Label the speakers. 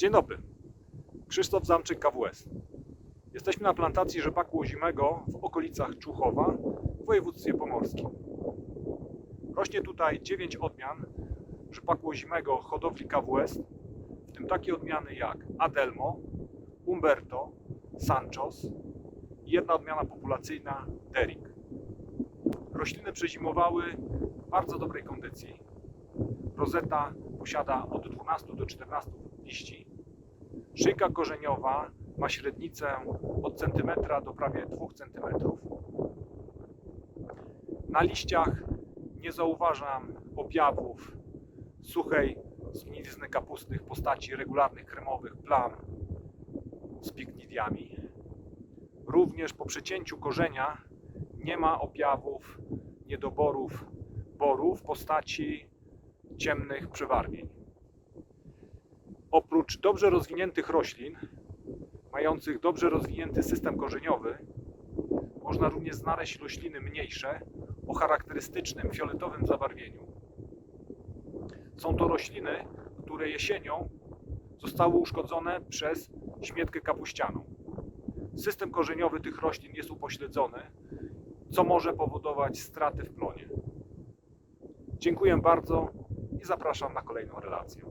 Speaker 1: Dzień dobry. Krzysztof Zamczyk, KWS. Jesteśmy na plantacji rzepaku łozimego w okolicach Czuchowa w województwie pomorskim. Rośnie tutaj 9 odmian rzepaku łozimego hodowli KWS, w tym takie odmiany jak Adelmo, Umberto, Sanchos i jedna odmiana populacyjna Derrick. Rośliny przezimowały w bardzo dobrej kondycji. Rozeta posiada od 12 do 14 liści. Szyjka korzeniowa ma średnicę od centymetra do prawie 2 centymetrów. Na liściach nie zauważam objawów suchej zgnilizny kapustny postaci regularnych kremowych plam z piknidiami. Również po przecięciu korzenia nie ma objawów niedoborów boru w postaci ciemnych przebarwień. Oprócz dobrze rozwiniętych roślin, mających dobrze rozwinięty system korzeniowy, można również znaleźć rośliny mniejsze o charakterystycznym fioletowym zabarwieniu. Są to rośliny, które jesienią zostały uszkodzone przez śmietkę kapuścianą. System korzeniowy tych roślin jest upośledzony, co może powodować straty w plonie. Dziękuję bardzo i zapraszam na kolejną relację.